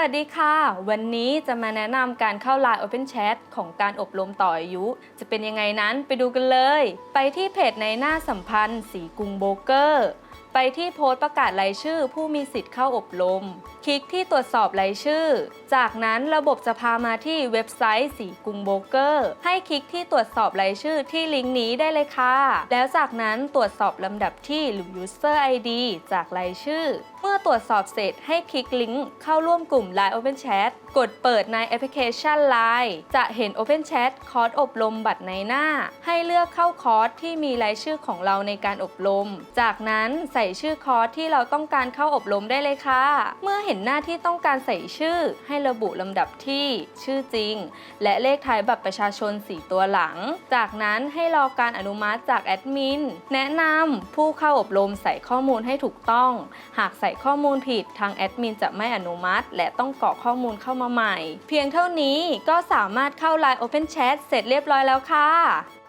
วัสดีค่ะ วันนี้จะมาแนะนำการเข้า Line Open Chat ของการอบรมต่ออายุ จะเป็นยังไงนั้นไปดูกันเลย ไปที่เพจในหน้าสัมพันธ์สีกรุงโบเกอร์ ไปที่โพสต์ประกาศรายชื่อผู้มีสิทธิ์เข้าอบรม ลิกที่ตรวจสอบรายชื่อ จากนั้นระบบจะพามาที่เว็บไซต์สีกรุงโบรกเกอร์ ให้คลิกที่ตรวจสอบรายชื่อที่ลิงก์นี้ได้เลยค่ะ แล้วจากนั้นตรวจสอบลำดับที่หรือ user ID จากรายชื่อ เมื่อตรวจสอบเสร็จให้คลิกลิงก์เข้าร่วมกลุ่ม Line Open Chat กดเปิดในแอปพลิเคชัน Line จะเห็น Open Chat คอร์สอบรมบัตรในหน้า ให้เลือกเข้าคอร์สที่มีรายชื่อของเราในการอบรม จากนั้นใส่ชื่อคอร์สที่เราต้องการเข้าอบรมได้เลยค่ะ เมื่อเห็นหน้าที่ต้องการใส่ชื่อให้ระบุลำดับที่ชื่อจริง และเลขท้ายบัตรประชาชน 4 ตัวหลัง จากนั้นให้รอการอนุมัติจากแอดมิน แนะนำผู้เข้าอบรมใส่ข้อมูลให้ถูกต้อง หากใส่ข้อมูลผิดทางแอดมินจะไม่อนุมัติ และต้องกรอกข้อมูลเข้ามาใหม่ เพียงเท่านี้ก็สามารถเข้า Line Open Chat เสร็จเรียบร้อยแล้วค่ะ